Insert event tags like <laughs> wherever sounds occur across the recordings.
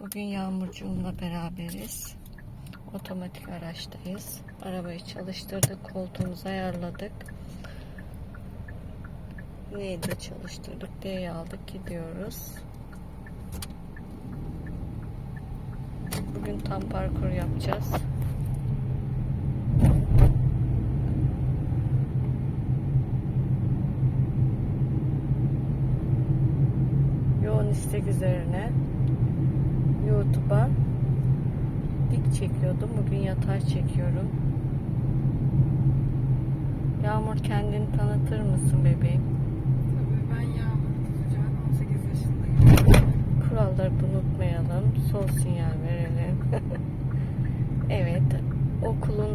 Bugün Yağmurcuğumla beraberiz. Otomatik araçtayız. Arabayı çalıştırdık, koltuğumuzu ayarladık. Neydi çalıştırdık, D'yi aldık, gidiyoruz. Bugün tam parkur yapacağız. Yoğun istek üzerine YouTube'a dik çekiyordum. Bugün yatay çekiyorum. Yağmur kendini tanıtır mısın bebeğim? Tabii ben Yağmur Tutucan, 18 yaşındayım. Kuralları unutmayalım. Sol sinyal verelim. <laughs> evet. Okulun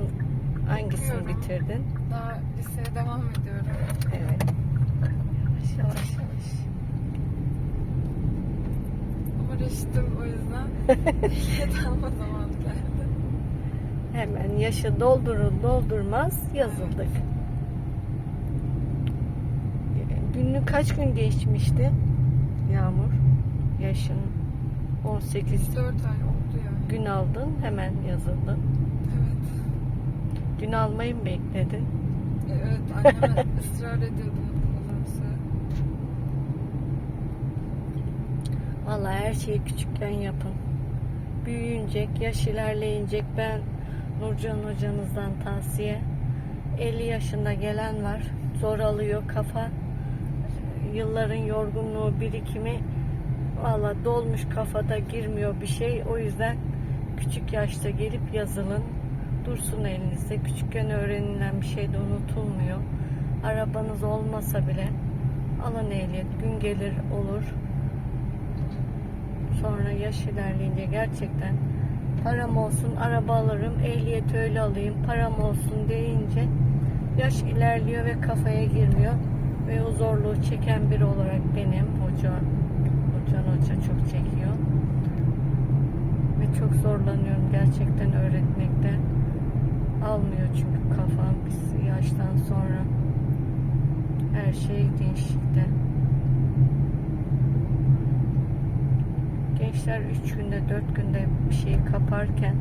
hangisini Okuyorum. bitirdin? Daha liseye devam ediyorum. Evet. Yavaş yavaş yavaş. Reşitim o yüzden <laughs> ehliyet alma zamanı geldi. Hemen yaşı doldurur doldurmaz yazıldık. Günlük kaç gün geçmişti? Yağmur. Yaşın 18 4 ay oldu ya. gün aldın hemen yazıldın. Evet. Gün almayı mı bekledin? Evet anneme ısrar ediyordu Vallahi her şeyi küçükken yapın. Büyüyünce, yaş ilerleyince ben Nurcan hocanızdan tavsiye. 50 yaşında gelen var. Zor alıyor kafa. Yılların yorgunluğu, birikimi valla dolmuş kafada girmiyor bir şey. O yüzden küçük yaşta gelip yazılın. Dursun elinizde. Küçükken öğrenilen bir şey de unutulmuyor. Arabanız olmasa bile alın ehliyet. Gün gelir olur. Sonra yaş ilerleyince gerçekten param olsun araba alırım, ehliyet öyle alayım, param olsun deyince yaş ilerliyor ve kafaya girmiyor. Ve o zorluğu çeken biri olarak benim hoca, hocan hoca çok çekiyor. Ve çok zorlanıyorum gerçekten öğretmekte. Almıyor çünkü kafam yaştan sonra. Her şey değişikte. Gençler 3 günde 4 günde bir şeyi kaparken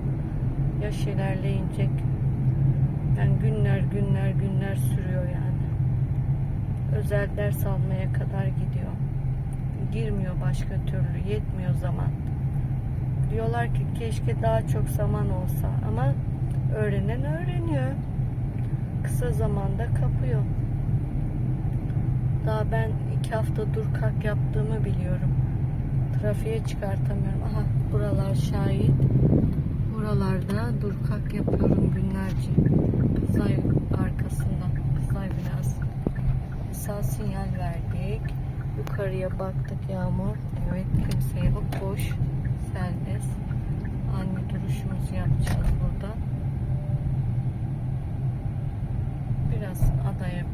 yaş ilerleyince yani günler günler günler sürüyor yani. Özel ders almaya kadar gidiyor. Girmiyor başka türlü yetmiyor zaman. Diyorlar ki keşke daha çok zaman olsa ama öğrenen öğreniyor. Kısa zamanda kapıyor. Daha ben iki hafta dur kalk yaptığımı biliyorum trafiğe çıkartamıyorum. Aha buralar şahit. Buralarda dur kalk yapıyorum günlerce. Kızılay arkasında. Kızılay binası. Sağ sinyal verdik. Yukarıya baktık Yağmur. Evet kimse yok. Boş. Serbest. Ani duruşumuzu yapacağız burada. Biraz adaya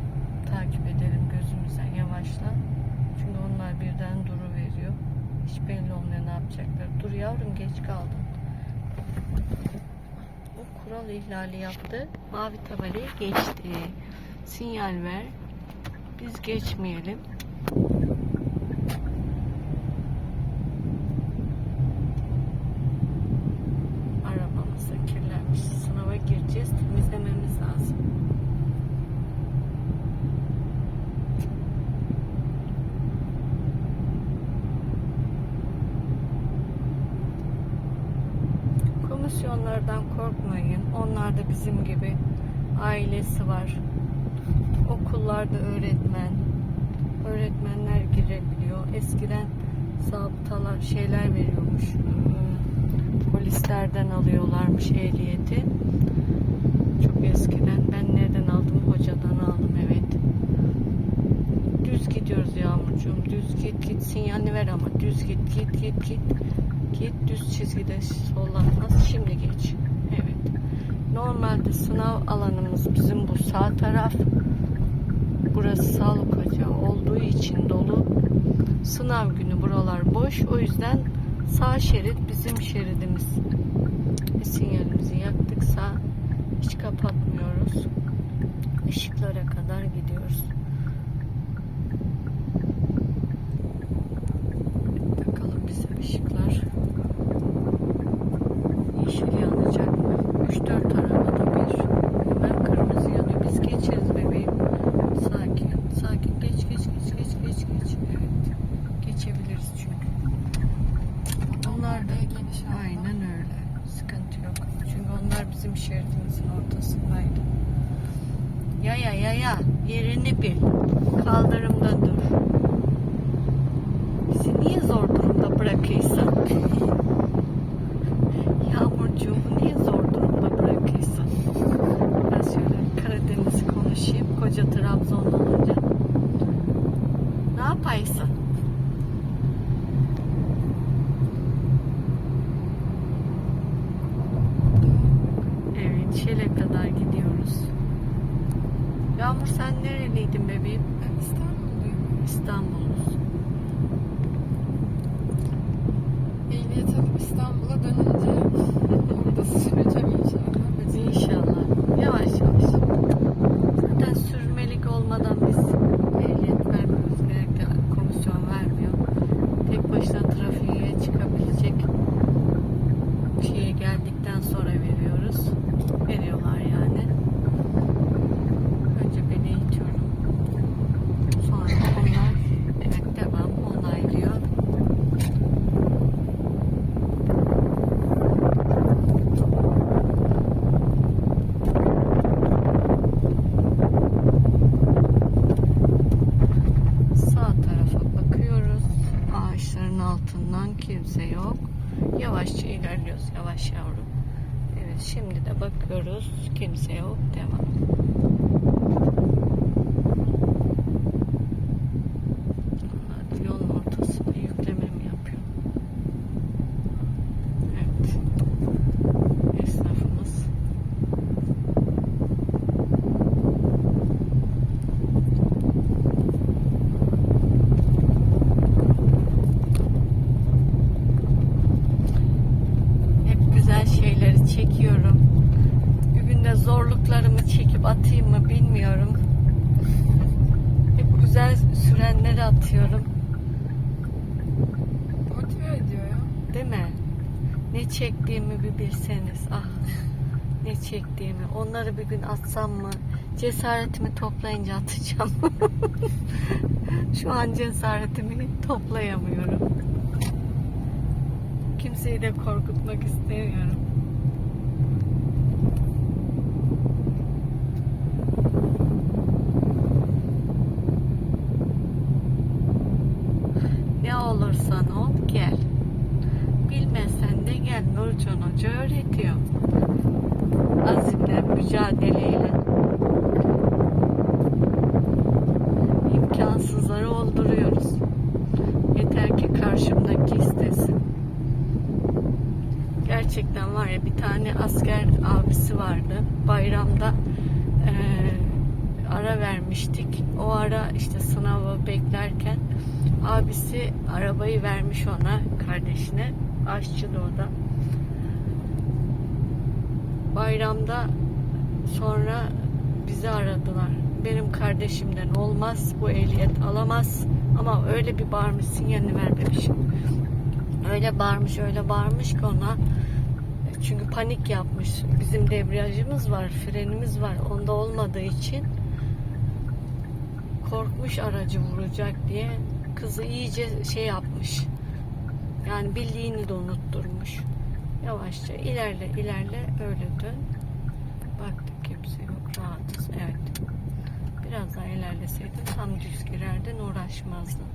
takip edelim gözümüzden yavaşla. Çünkü onlar birden duru veriyor. Hiç belli olmuyor ne yapacaklar. Dur yavrum geç kaldın. O kural ihlali yaptı. Mavi tabelayı geçti. Sinyal ver. Biz geçmeyelim. Arabamız da kirlenmiş. Sınava gireceğiz. Temizlememiz lazım. Komisyonlardan korkmayın. Onlar da bizim gibi ailesi var. Okullarda öğretmen, öğretmenler girebiliyor. Eskiden zabıtalar şeyler veriyormuş. Hmm, Polislerden alıyorlarmış ehliyeti. Çok eskiden. Ben nereden aldım? Hocadan aldım evet. Düz gidiyoruz Yağmurcuğum. Düz git git sinyalini ver ama düz git git git git. Git düz çizgide sollanmaz. Şimdi geç. Normalde sınav alanımız bizim bu sağ taraf. Burası sağlık ocağı olduğu için dolu. Sınav günü buralar boş. O yüzden sağ şerit bizim şeridimiz. Sinyalimizi yaktık sağ. Hiç kapatmıyoruz. Işıklara kadar gidiyoruz. Takalım bize ışıklar. onlar da Araya geniş alma. aynen öyle. Sıkıntı yok. Çünkü onlar bizim şeridimizin ortasındaydı. Yaya yaya yerini bil. Kaldırımda dur. Bilseniz. Ah ne çektiğimi. Onları bir gün atsam mı? Cesaretimi toplayınca atacağım. <laughs> Şu an cesaretimi toplayamıyorum. Kimseyi de korkutmak istemiyorum. Ne olursan ol gel. Bilmezsen de gel Nurcan Hoca öğretiyor. Azimle, mücadeleyle. İmkansızları olduruyoruz. Yeter ki karşımdaki istesin. Gerçekten var ya bir tane asker abisi vardı. Bayramda eee, ara vermiştik. O ara işte sınavı beklerken abisi arabayı vermiş ona kardeşine. Aşçıydı o da. Bayramda sonra bizi aradılar. Benim kardeşimden olmaz, bu ehliyet alamaz. Ama öyle bir bağırmış sinyalini vermemişim. Öyle bağırmış, öyle bağırmış ki ona. Çünkü panik yapmış. Bizim debriyajımız var, frenimiz var. Onda olmadığı için korkmuş aracı vuracak diye kızı iyice şey yapmış. Yani bildiğini de unutturmuş. Yavaşça ilerle ilerle öyle dön. Baktık kimse yok rahatız. Evet. Biraz daha ilerleseydin tam düz girerdin uğraşmazdın.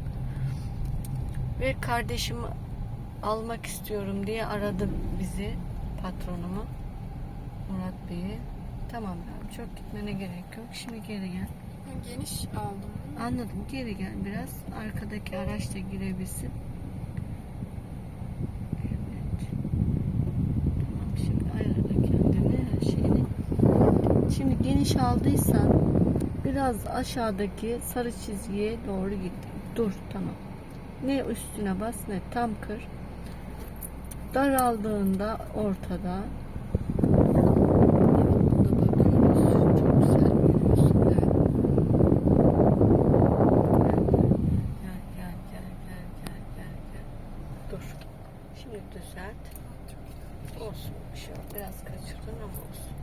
Ve kardeşimi almak istiyorum diye aradı bizi patronumu Murat Bey'i. Tamam ben çok gitmene gerek yok. Şimdi geri gel. Geniş aldım. Anladım. Geri gel biraz. Arkadaki araç da girebilsin. Tamam şimdi ayarla kendini her şeyini. Şimdi geniş aldıysan biraz aşağıdaki sarı çizgiye doğru git. Dur tamam. Ne üstüne bas ne tam kır. Daraldığında ortada. Evet, buna bakıyoruz. Çok güzel yürüyorsun. Evet. Gel gel gel gel gel gel gel. Dur. Şimdi düzelt. Olsun bir şey yok. Biraz kaçırdın ama olsun.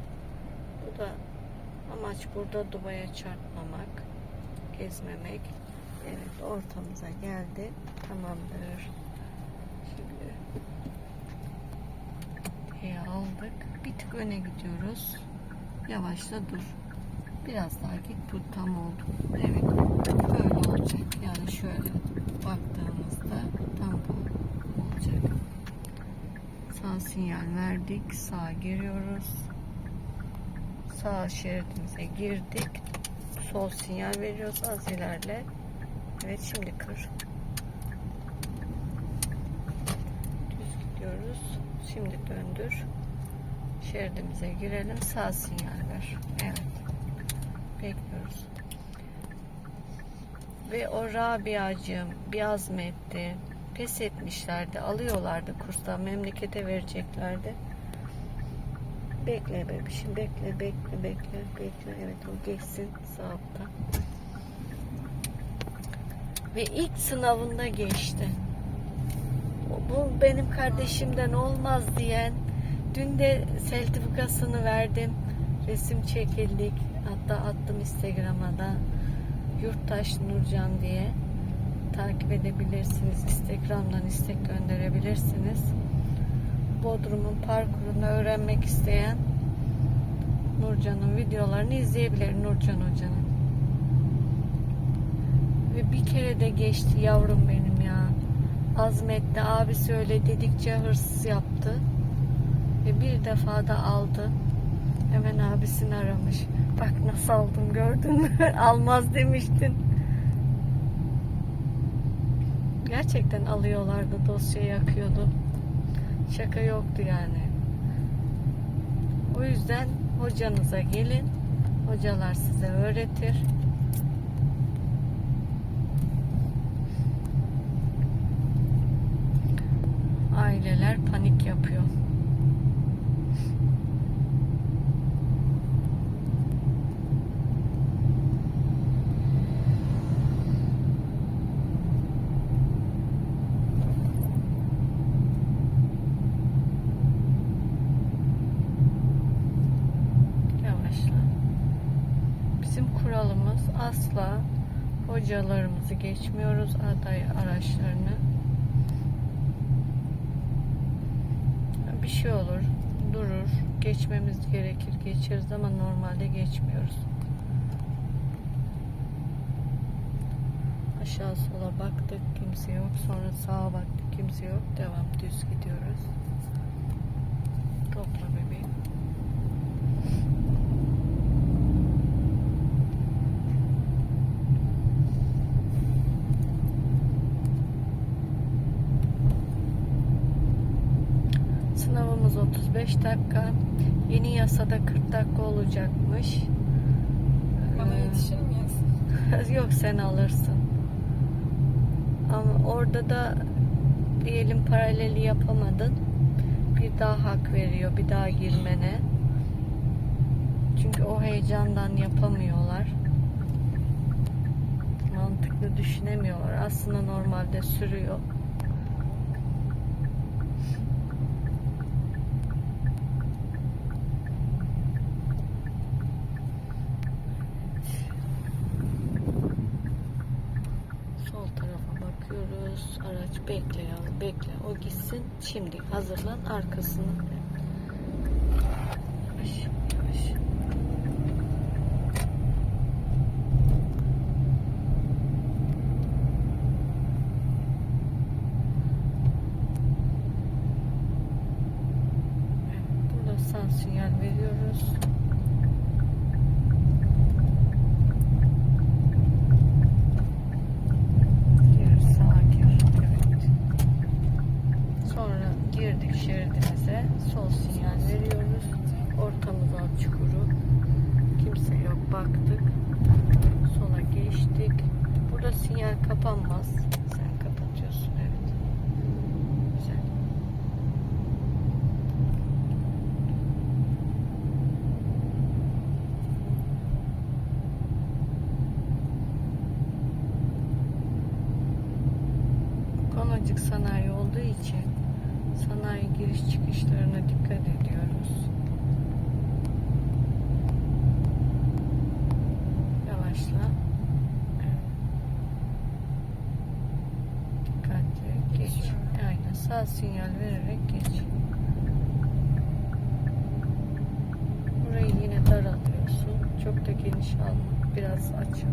Bu da amaç burada duvaya çarpmamak, gezmemek. Evet ortamıza geldi. Tamamdır. Şimdi tık öne gidiyoruz. Yavaşla dur. Biraz daha git. Bu tam oldu. Evet. Böyle olacak. Yani şöyle baktığımızda tam bu olacak. Sağ sinyal verdik. Sağa giriyoruz. Sağ şeridimize girdik. Sol sinyal veriyoruz. Az ilerle. Evet şimdi kır. Düz gidiyoruz. Şimdi döndür. Şeridimize girelim. Sağ sinyal ver. Evet. Bekliyoruz. Ve o Rabia'cığım bir azmetti. Pes etmişlerdi. Alıyorlardı kursta. Memlekete vereceklerdi. Bekle bebişim. Bekle, bekle, bekle, bekle. Evet o geçsin sağ. Ve ilk sınavında geçti. Bu benim kardeşimden olmaz diyen dün de sertifikasını verdim. Resim çekildik. Hatta attım Instagram'a da Yurttaş Nurcan diye takip edebilirsiniz. Instagram'dan istek gönderebilirsiniz. Bodrum'un parkurunu öğrenmek isteyen Nurcan'ın videolarını izleyebilir Nurcan Hoca'nın. Ve bir kere de geçti yavrum benim ya. Azmetti abisi öyle dedikçe hırsız yaptı. Ve bir defa da aldı. Hemen abisini aramış. Bak nasıl aldım gördün mü? <laughs> Almaz demiştin. Gerçekten alıyorlardı dosyayı yakıyordu. Şaka yoktu yani. O yüzden hocanıza gelin. Hocalar size öğretir. Aileler panik yapıyor. Yavaşla. Bizim kuralımız asla hocalarımızı geçmiyoruz aday araçlarını. Bir şey olur, durur, geçmemiz gerekir, geçeriz ama normalde geçmiyoruz. Aşağı sola baktık, kimse yok. Sonra sağa baktık, kimse yok. Devam, düz gidiyoruz. Topla bebeğim. Sınavımız 35 dakika. Yeni yasada 40 dakika olacakmış. Bana Ee, yetişir miyiz? <laughs> Yok sen alırsın. Ama orada da diyelim paraleli yapamadın. Bir daha hak veriyor bir daha girmene. Çünkü o heyecandan yapamıyorlar. Mantıklı düşünemiyorlar. Aslında normalde sürüyor. Sol tarafa bakıyoruz. Araç bekle yavrum bekle. O gitsin. Şimdi hazırlan arkasını. Yavaş yavaş. Evet, Burada sağ sinyal veriyoruz. Gir sağa gir. Evet. Sonra girdik şeridimize. Sol sinyal veriyoruz. Ortamıza çukuru. Kimse yok. Baktık. Sola geçtik. Burada sinyal kapanmaz. sağ sinyal vererek geç. Burayı yine daraltıyorsun. Çok da geniş al. Biraz aç.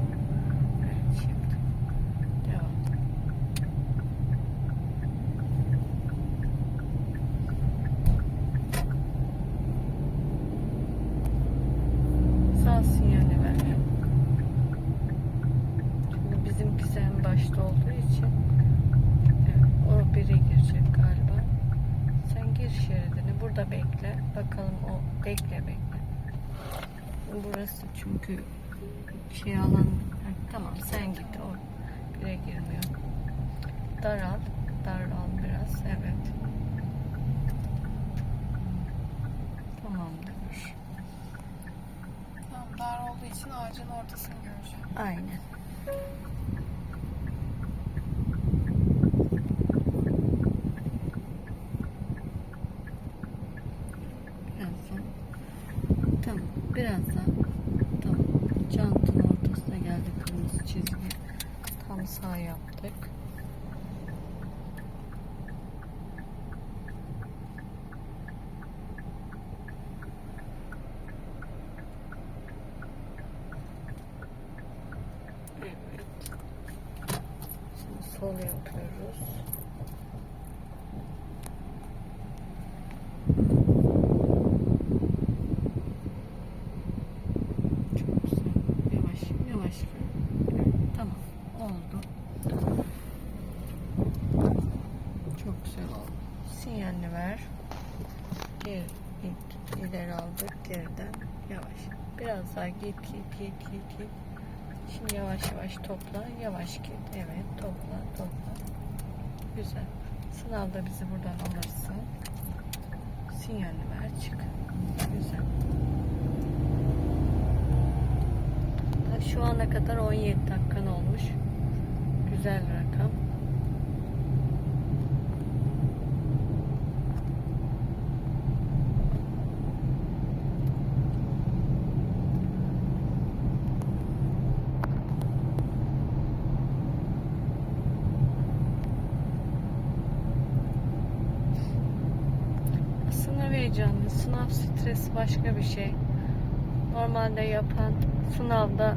Şey alan tamam sen git o bire girmiyor. Daral. Daral biraz. Evet. Tamamdır. Tamam, dar olduğu için ağacın ortasını göreceğim. Aynen. Birazdan. Tamam. Birazdan. Tamam. Çantanın ortasına geldi kırmızı çizgi. Tam sağ yaptık. Evet. Şimdi sol yapıyoruz. Çok güzel. Yavaş, yavaş. Evet, Tamam. Oldu. Çok güzel oldu. Sinyalini ver. Geri, git, ileri aldık. Geriden yavaş. Biraz daha git, git, git, git, git. Şimdi yavaş yavaş topla. Yavaş git. Evet topla topla. Güzel. Sınavda bizi buradan alırsın. Sinyalini ver çık. Güzel. Şu ana kadar 17 dakikan olmuş. Güzel bir rakam. Sınav heyecanlı, sınav stresi başka bir şey. Normalde yapan sınavda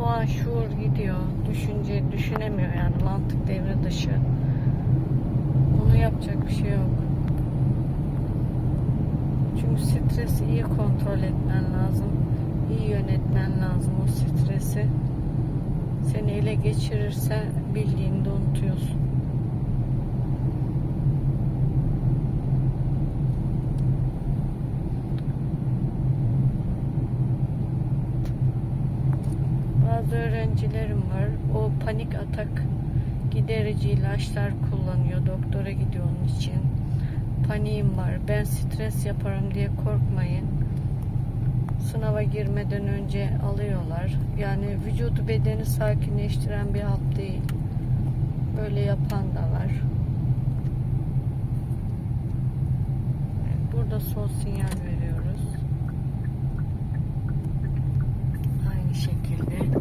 o an şuur gidiyor, düşünce düşünemiyor yani mantık devre dışı. Onu yapacak bir şey yok. Çünkü stresi iyi kontrol etmen lazım. iyi yönetmen lazım o stresi. Seni ele geçirirse bildiğini unutuyorsun. Bazı öğrencilerim var. O panik atak giderici ilaçlar kullanıyor. Doktora gidiyor onun için. Paniğim var. Ben stres yaparım diye korkmayın. Sınava girmeden önce alıyorlar. Yani vücudu bedeni sakinleştiren bir hap değil. Böyle yapan da var. Burada sol sinyal veriyoruz. Aynı şekilde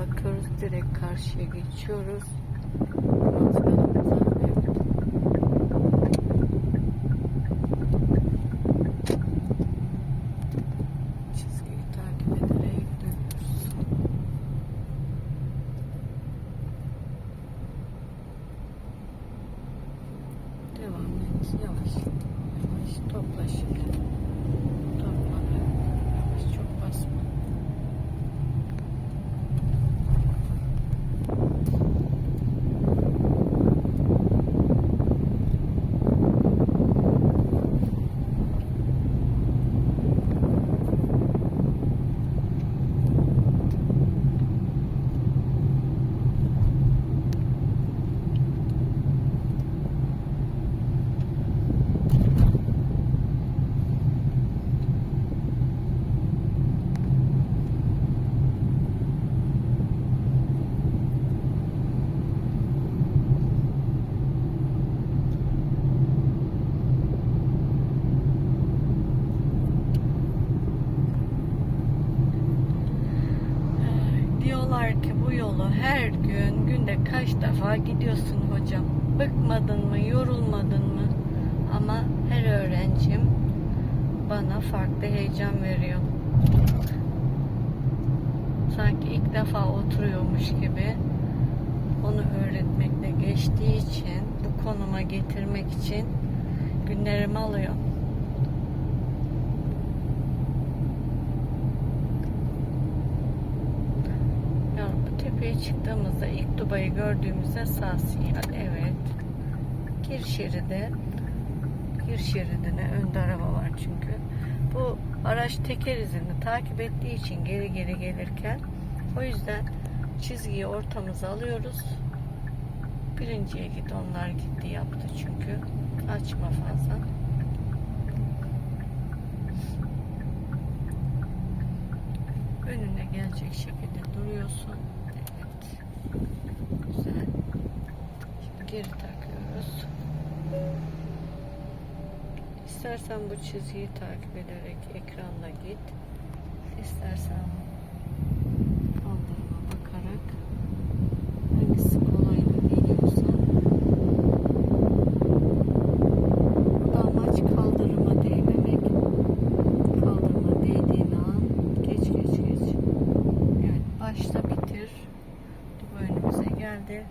bakıyoruz. Direkt karşıya geçiyoruz. Devam et. Yavaş. Yavaş. Topla şimdi. Topla. Evet. Yavaş. Çok basma. Diyorlar ki bu yolu her gün günde kaç defa gidiyorsun hocam? Bıkmadın mı, yorulmadın mı? Ama her öğrencim bana farklı heyecan veriyor. Sanki ilk defa oturuyormuş gibi onu öğretmekle geçtiği için bu konuma getirmek için günlerimi alıyor. Yani tepeye çıktığımızda ilk Dubai'yi gördüğümüzde sağ sinyal evet. Gir şeride gir şeridine önde araba var çünkü. Bu araç teker izini takip ettiği için geri geri gelirken o yüzden çizgiyi ortamıza alıyoruz. Birinciye git onlar gitti yaptı çünkü. Açma fazla. Önüne gelecek şekilde duruyorsun. Güzel. Geri takıyoruz. İstersen bu çizgiyi takip ederek ekranda git. İstersen kaldırıma bakarak hangisi kolayına geliyorsa Burada amaç kaldırıma değmemek. Kaldırıma değdiğin an geç geç geç. Evet başta bitir. Bu önümüze geldi.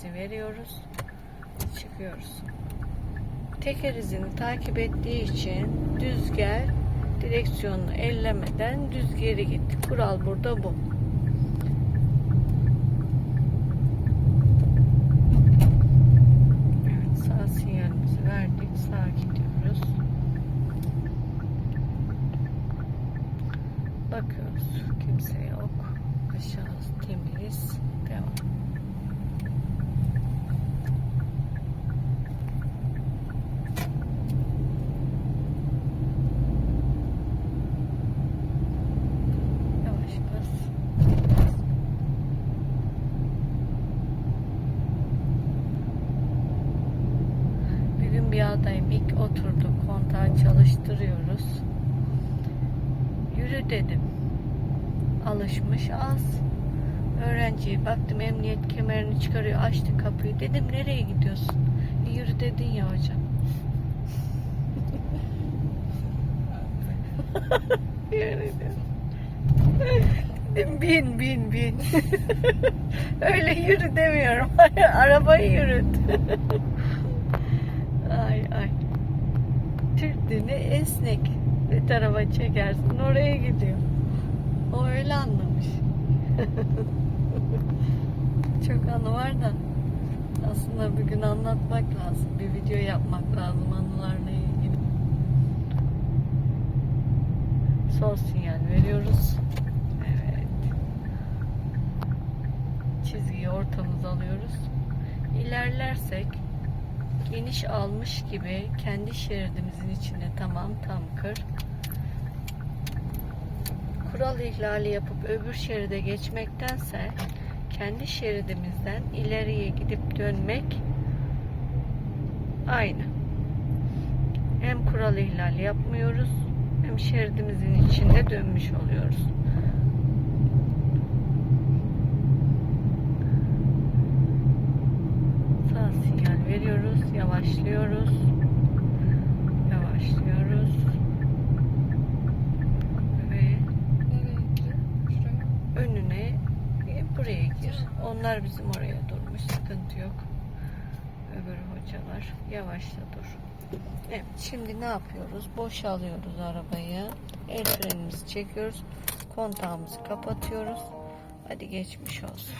Sinyalimizi veriyoruz. Çıkıyoruz. Teker izini takip ettiği için düz gel. Direksiyonunu ellemeden düz geri git. Kural burada bu. Evet, sağ sinyalimizi verdik. Sağa gidiyoruz. Bakıyoruz. Kimse yok. Aşağı temiz. Devam. Yavaş bas. Bir gün bir adayım ilk oturduk kontağı çalıştırıyoruz. Yürü dedim. Alışmış az. Öğrenciye baktım emniyet kemerini çıkarıyor açtı kapıyı. Dedim nereye gidiyorsun? "E, yürü dedin ya hocam. <laughs> Dedim bin bin bin. <laughs> Öyle yürü demiyorum. <laughs> Arabayı yürüt. ay ay. Türk dili esnek. Bir tarafa çekersin oraya gidiyor. O öyle anlamış. <laughs> Çok anı var da aslında bir gün anlatmak lazım. Bir video yapmak lazım anılarla ilgili. Sol sinyal veriyoruz. Evet. Çizgiyi ortamıza alıyoruz. İlerlersek geniş almış gibi kendi şeridimizin içinde tamam tam kır. Kural ihlali yapıp öbür şeride geçmektense kendi şeridimizden ileriye gidip dönmek aynı. Hem kural ihlali yapmıyoruz hem şeridimizin içinde dönmüş oluyoruz. Sağ sinyal veriyoruz, yavaşlıyoruz. Yavaşlıyoruz. Ve önüne buraya gir. Onlar bizim oraya durmuş. Sıkıntı yok. Öbür hocalar. Yavaşla dur. Evet, şimdi ne yapıyoruz? Boşalıyoruz arabayı. El frenimizi çekiyoruz. Kontağımızı kapatıyoruz. Hadi geçmiş olsun.